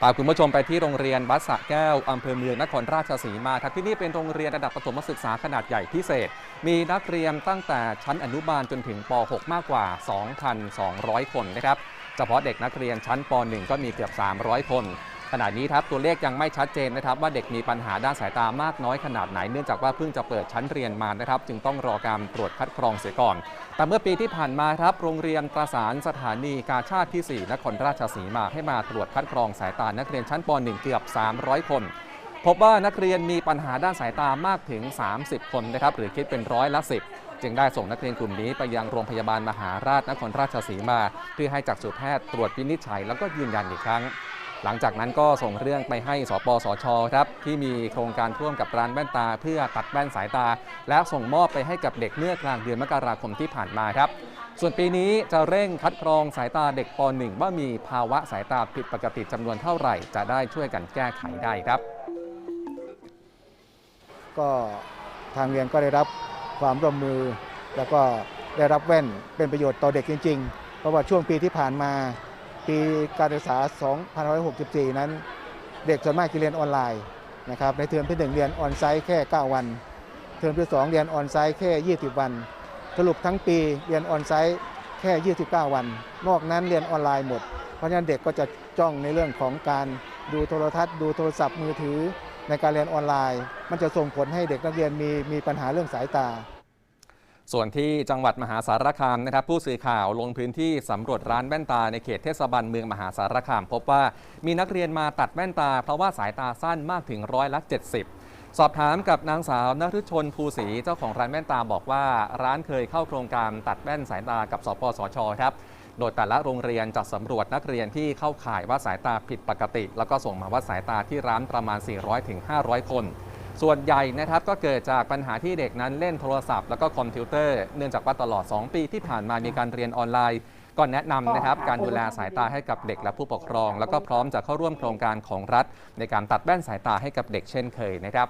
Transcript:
พาคุณผู้ชมไปที่โรงเรียนวัดสะแก้วอำเภอเมืองนครราชสีมาครับที่นี่เป็นโรงเรียนระดับประถมศึกษาขนาดใหญ่พิเศษ มีนักเรียนตั้งแต่ชั้นอนุบาลจนถึงป .6 มากกว่า 2,200 คนนะครับเฉพาะเด็กนักเรียนชั้นป .1 ก็มีเกือบ 300 คน ขณะนี้ครับตัวเลขยังไม่ชัดเจนนะครับ ว่าเด็กมีปัญหาด้านสายตามากน้อยขนาดไหน เนื่องจากว่าเพิ่งจะเปิดชั้นเรียนมานะครับ จึงต้องรอการตรวจคัดกรองเสียก่อน แต่เมื่อปีที่ผ่านมาครับโรงเรียนประสานสถานีกาชาติที่ 4นครราชสีมาให้มาตรวจคัดกรองสายตานักเรียนชั้นป .1 เกือบ 300 คนพบว่านักเรียนมีปัญหาด้านสายตามากถึง 30 คนนะครับหรือคิดเป็นร้อยละ 10 จึงได้ส่งนักเรียนกลุ่มนี้ไปยังโรงพยาบาลมหาราชนครราชสีมา เพื่อให้จักษุแพทย์ตรวจวินิจฉัยแล้วก็ยืนยันอีกครั้ง หลังจากนั้นก็ส่งเรื่องไปให้สปสชครับที่มีโครงการร่วมกับร้านแว่นตา เพื่อตัดแว่นสายตา และส่งมอบไปให้กับเด็กเมื่อกลางเดือนมกราคมที่ผ่านมาครับ ส่วนปีนี้จะเร่งคัดกรองสายตาเด็กป .1 ว่ามีภาวะสายตาผิดปกติจำนวนเท่าไหร่ จะได้ช่วยกันแก้ไขได้ครับ ก็ทางเรียนก็ได้รับความร่วมมือ แล้วก็ได้รับแว่นเป็นประโยชน์ต่อเด็กจริง ๆ เพราะว่าช่วงปีที่ผ่านมา ปีการศึกษา 2564 นั้น เด็กส่วนมากจะเรียนออนไลน์นะครับในเทอมที่ 1 เรียนออนไซต์แค่ 9 วัน เทอมที่ 2 เรียนออนไซต์แค่ 20 วัน สรุปทั้งปีเรียนออนไซต์แค่ 29 วัน นอกนั้นเรียนออนไลน์หมด เพราะฉะนั้นเด็กก็จะจ้องในเรื่องของการดูโทรทัศน์ ดูโทรศัพท์มือถือในการเรียนออนไลน์ มันจะส่งผลให้เด็กนักเรียนมีมีปัญหาเรื่องสายตา ส่วนที่จังหวัดมหาสารคามนะครับผู้สื่อข่าวลงพื้นที่สำรวจร้านแว่นตาในเขตเทศบาลเมืองมหาสารคาม พบว่ามีนักเรียนมาตัดแว่นตา เพราะว่าสายตาสั้นมากถึงร้อยละ 70สอบถามกับนางสาวนฤชนภูศรีเจ้าของร้านแว่นตาบอกว่า ร้านเคยเข้าโครงการตัดแว่นสายตากับสปสชครับ โดยแต่ละโรงเรียนจะสำรวจนักเรียนที่เข้าข่ายว่าสายตาผิดปกติ แล้วก็ส่งมาวัดสายตาที่ร้านประมาณ 400-500 คน ส่วนใหญ่นะครับก็เกิดจากปัญหาที่เด็กนั้นเล่นโทรศัพท์แล้วก็คอมพิวเตอร์เนื่องจากว่าตลอด 2 ปีที่ผ่านมามีการเรียนออนไลน์ก็แนะนำนะครับการดูแลสายตาให้กับเด็กและผู้ปกครอง แล้วก็พร้อมจะเข้าร่วมโครงการของรัฐ ในการตัดแว่นสายตาให้กับเด็กเช่นเคยนะครับ